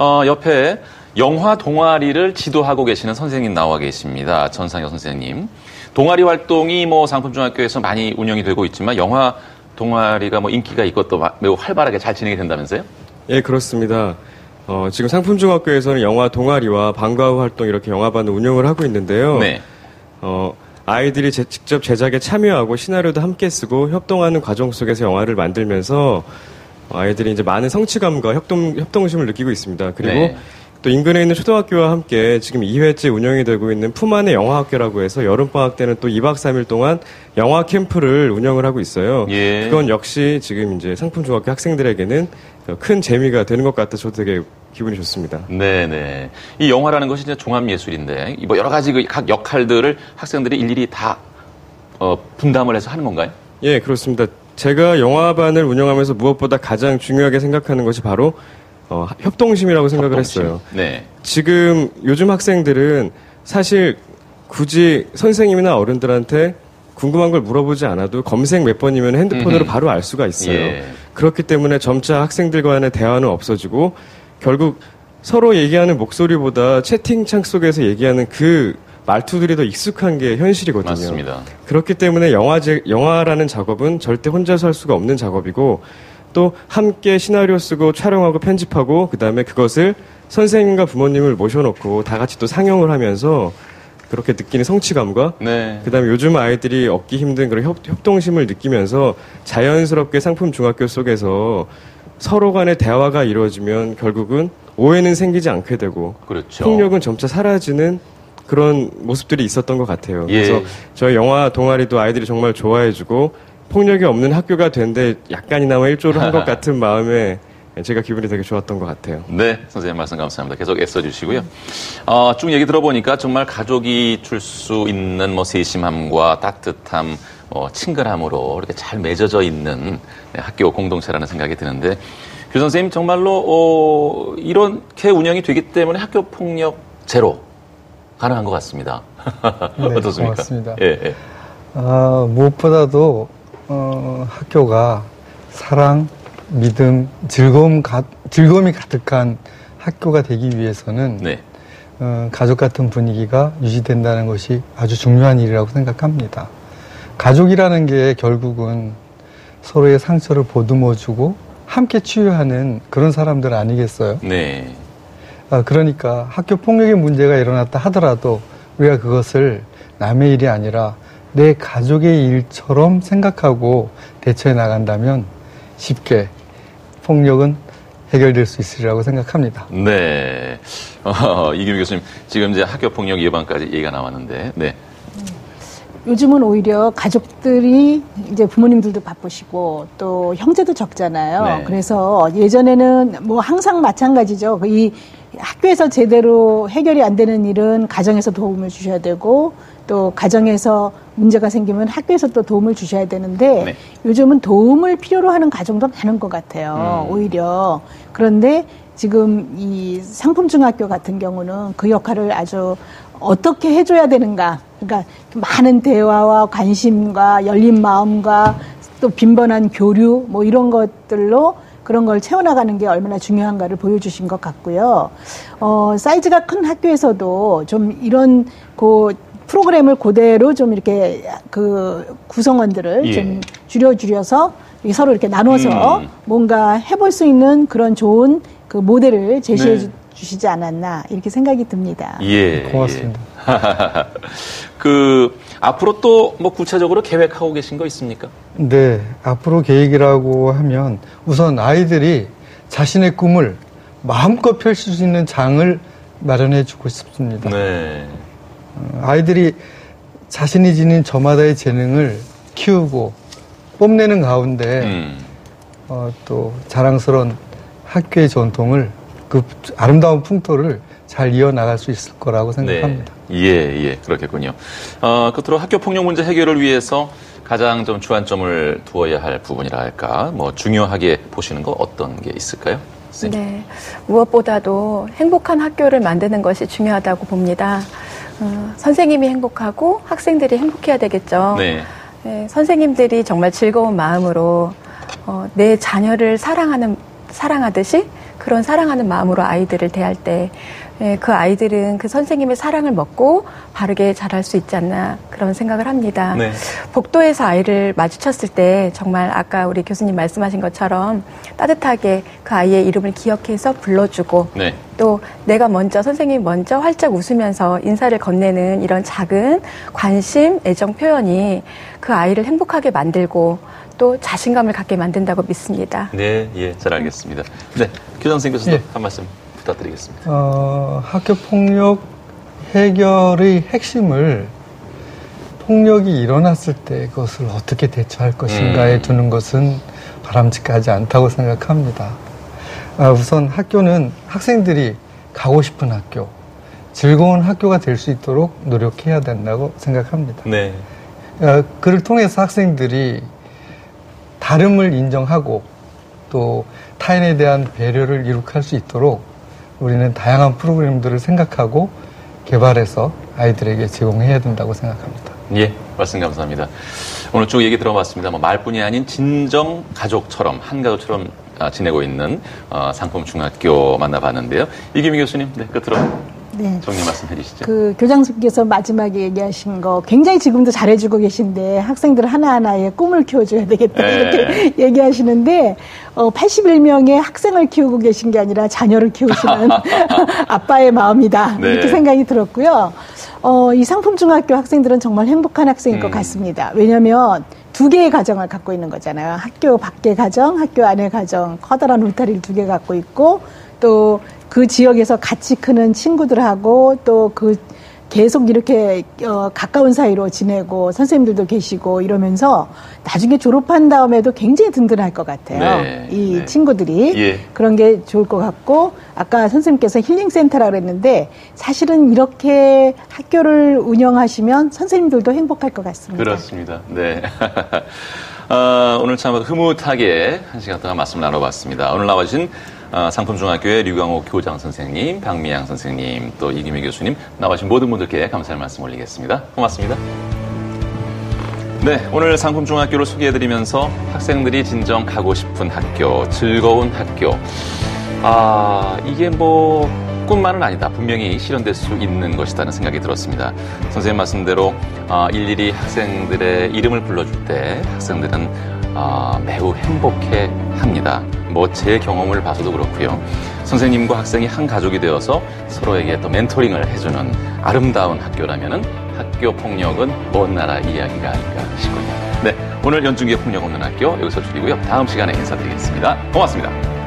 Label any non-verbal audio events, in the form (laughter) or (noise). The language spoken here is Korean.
어, 옆에 영화 동아리를 지도하고 계시는 선생님 나와 계십니다. 전상혁 선생님. 동아리 활동이 뭐 상품중학교에서 많이 운영이 되고 있지만 영화 동아리가 뭐 인기가 있고 또 매우 활발하게 잘 진행이 된다면서요? 예, 그렇습니다. 어, 지금 상품중학교에서는 영화 동아리와 방과 후 활동 이렇게 영화반을 운영을 하고 있는데요. 네. 어, 아이들이 제, 직접 제작에 참여하고 시나리오도 함께 쓰고 협동하는 과정 속에서 영화를 만들면서 아이들이 이제 많은 성취감과 협동, 협동심을 느끼고 있습니다. 그리고 네. 또 인근에 있는 초등학교와 함께 지금 2회째 운영이 되고 있는 품안의 영화학교라고 해서 여름방학 때는 또 2박 3일 동안 영화 캠프를 운영을 하고 있어요. 예. 그건 역시 지금 이제 상품중학교 학생들에게는 큰 재미가 되는 것 같아서 저도 되게 기분이 좋습니다. 네네. 이 영화라는 것이 이제 종합예술인데, 뭐 여러 가지 그 각 역할들을 학생들이 일일이 다, 어, 분담을 해서 하는 건가요? 예, 그렇습니다. 제가 영화반을 운영하면서 무엇보다 가장 중요하게 생각하는 것이 바로 어, 협동심이라고 생각을 협동심. 했어요. 네. 지금 요즘 학생들은 사실 굳이 선생님이나 어른들한테 궁금한 걸 물어보지 않아도 검색 몇 번이면 핸드폰으로 음흠. 바로 알 수가 있어요. 예. 그렇기 때문에 점차 학생들 간의 대화는 없어지고 결국 서로 얘기하는 목소리보다 채팅창 속에서 얘기하는 그 말투들이 더 익숙한 게 현실이거든요. 맞습니다. 그렇기 때문에 영화제, 영화라는 작업은 절대 혼자서 할 수가 없는 작업이고 또 함께 시나리오 쓰고 촬영하고 편집하고 그다음에 그것을 선생님과 부모님을 모셔놓고 다 같이 또 상영을 하면서 그렇게 느끼는 성취감과 네. 그다음에 요즘 아이들이 얻기 힘든 그런 협, 협동심을 느끼면서 자연스럽게 상품 중학교 속에서 서로 간의 대화가 이루어지면 결국은 오해는 생기지 않게 되고 그렇죠. 폭력은 점차 사라지는 그런 모습들이 있었던 것 같아요. 예. 그래서 저희 영화 동아리도 아이들이 정말 좋아해주고 폭력이 없는 학교가 된데 약간이나마 일조를 한 것 (laughs) 같은 마음에 제가 기분이 되게 좋았던 것 같아요. 네, 선생님 말씀 감사합니다. 계속 애써주시고요. 어, 쭉 얘기 들어보니까 정말 가족이 줄 수 있는 뭐 세심함과 따뜻함, 뭐 친근함으로 이렇게 잘 맺어져 있는 네, 학교 공동체라는 생각이 드는데 교 선생님 정말로 어, 이렇게 운영이 되기 때문에 학교 폭력 제로 가능한 것 같습니다. 네, (laughs) 어떻습니까? 고맙습니다. 예, 예. 아, 무엇보다도 어, 학교가 사랑, 믿음, 즐거움 가, 즐거움이 가득한 학교가 되기 위해서는 네. 어, 가족 같은 분위기가 유지된다는 것이 아주 중요한 일이라고 생각합니다. 가족이라는 게 결국은 서로의 상처를 보듬어주고 함께 치유하는 그런 사람들 아니겠어요? 네. 아, 그러니까 학교 폭력의 문제가 일어났다 하더라도 우리가 그것을 남의 일이 아니라 내 가족의 일처럼 생각하고 대처해 나간다면 쉽게 폭력은 해결될 수 있으리라고 생각합니다. 네. (laughs) 어, 이규미 교수님, 지금 이제 학교 폭력 예방까지 얘기가 나왔는데, 네. 요즘은 오히려 가족들이 이제 부모님들도 바쁘시고 또 형제도 적잖아요. 네. 그래서 예전에는 뭐 항상 마찬가지죠. 그이 학교에서 제대로 해결이 안 되는 일은 가정에서 도움을 주셔야 되고 또 가정에서 문제가 생기면 학교에서 또 도움을 주셔야 되는데 네. 요즘은 도움을 필요로 하는 가정도 많은 것 같아요. 음. 오히려 그런데 지금 이 상품중학교 같은 경우는 그 역할을 아주 어떻게 해줘야 되는가. 그러니까 많은 대화와 관심과 열린 마음과 또 빈번한 교류 뭐 이런 것들로 그런 걸 채워나가는 게 얼마나 중요한가를 보여주신 것 같고요. 어, 사이즈가 큰 학교에서도 좀 이런 그 프로그램을 그대로 좀 이렇게 그 구성원들을 예. 좀 줄여 줄여서 이 서로 이렇게 나눠서 음. 뭔가 해볼 수 있는 그런 좋은 그 모델을 제시해 네. 주시지 않았나 이렇게 생각이 듭니다. 예. 고맙습니다. 예. (laughs) 그, 앞으로 또 뭐 구체적으로 계획하고 계신 거 있습니까? 네, 앞으로 계획이라고 하면 우선 아이들이 자신의 꿈을 마음껏 펼칠 수 있는 장을 마련해 주고 싶습니다. 네. 어, 아이들이 자신이 지닌 저마다의 재능을 키우고 뽐내는 가운데 음. 어, 또 자랑스러운 학교의 전통을 그 아름다운 풍토를 잘 이어나갈 수 있을 거라고 생각합니다. 네. 예, 예, 그렇겠군요. 어, 끝으로 학교 폭력 문제 해결을 위해서 가장 좀 주안점을 두어야 할 부분이라 할까, 뭐 중요하게 보시는 거 어떤 게 있을까요? 선생님? 네. 무엇보다도 행복한 학교를 만드는 것이 중요하다고 봅니다. 어, 선생님이 행복하고 학생들이 행복해야 되겠죠. 네. 네, 선생님들이 정말 즐거운 마음으로 어, 내 자녀를 사랑하는 사랑하듯이 그런 사랑하는 마음으로 아이들을 대할 때 예, 그 아이들은 그 선생님의 사랑을 먹고 바르게 자랄 수 있지 않나 그런 생각을 합니다. 네. 복도에서 아이를 마주쳤을 때 정말 아까 우리 교수님 말씀하신 것처럼 따뜻하게 그 아이의 이름을 기억해서 불러주고 네. 또 내가 먼저 선생님이 먼저 활짝 웃으면서 인사를 건네는 이런 작은 관심, 애정 표현이 그 아이를 행복하게 만들고 또 자신감을 갖게 만든다고 믿습니다. 네, 예, 잘 알겠습니다. 네, 교장 선생님께서도 예. 한 말씀 부탁드리겠습니다. 어, 학교 폭력 해결의 핵심을 폭력이 일어났을 때 그것을 어떻게 대처할 것인가에 음. 두는 것은 바람직하지 않다고 생각합니다. 아, 우선 학교는 학생들이 가고 싶은 학교, 즐거운 학교가 될 수 있도록 노력해야 된다고 생각합니다. 네, 어, 그를 통해서 학생들이 다름을 인정하고 또 타인에 대한 배려를 이룩할 수 있도록 우리는 다양한 프로그램들을 생각하고 개발해서 아이들에게 제공해야 된다고 생각합니다. 예, 말씀 감사합니다. 오늘 쭉 얘기 들어봤습니다. 뭐 말뿐이 아닌 진정 가족처럼 한 가족처럼 아, 지내고 있는 어, 상품 중학교 만나봤는데요. 이기미 교수님, 네, 끝으로 네. 정리 말씀해 주시죠. 그 교장선생님께서 마지막에 얘기하신 거 굉장히 지금도 잘해주고 계신데 학생들 하나하나의 꿈을 키워줘야 되겠다 네. 이렇게 (laughs) 얘기하시는데 어, 81명의 학생을 키우고 계신 게 아니라 자녀를 키우시는 (laughs) (laughs) 아빠의 마음이다 네. 이렇게 생각이 들었고요. 어, 이 상품중학교 학생들은 정말 행복한 학생일 음. 것 같습니다. 왜냐하면 두 개의 가정을 갖고 있는 거잖아요. 학교 밖의 가정, 학교 안의 가정, 커다란 울타리를 두 개 갖고 있고 또 그 지역에서 같이 크는 친구들하고 또그 계속 이렇게 어, 가까운 사이로 지내고 선생님들도 계시고 이러면서 나중에 졸업한 다음에도 굉장히 든든할 것 같아요. 네, 이 네. 친구들이 예. 그런 게 좋을 것 같고 아까 선생님께서 힐링 센터라 그랬는데 사실은 이렇게 학교를 운영하시면 선생님들도 행복할 것 같습니다. 그렇습니다. 네. 어, (laughs) 오늘 참 흐뭇하게 한 시간 동안 말씀 나눠봤습니다. 오늘 나와주신 어, 상품중학교의 류광호 교장 선생님, 박미양 선생님, 또 이기미 교수님 나와주신 모든 분들께 감사의 말씀 올리겠습니다. 고맙습니다. 네, 오늘 상품중학교를 소개해드리면서 학생들이 진정 가고 싶은 학교, 즐거운 학교. 아, 이게 뭐, 꿈만은 아니다. 분명히 실현될 수 있는 것이라는 생각이 들었습니다. 선생님 말씀대로 아, 일일이 학생들의 이름을 불러줄 때 학생들은 아, 매우 행복해 합니다. 뭐 제 경험을 봐서도 그렇고요. 선생님과 학생이 한 가족이 되어서 서로에게 또 멘토링을 해주는 아름다운 학교라면은 학교 폭력은 먼 나라 이야기가 아닐까 싶군요. 네, 오늘 연중기의 폭력 없는 학교 여기서 줄이고요. 다음 시간에 인사드리겠습니다. 고맙습니다.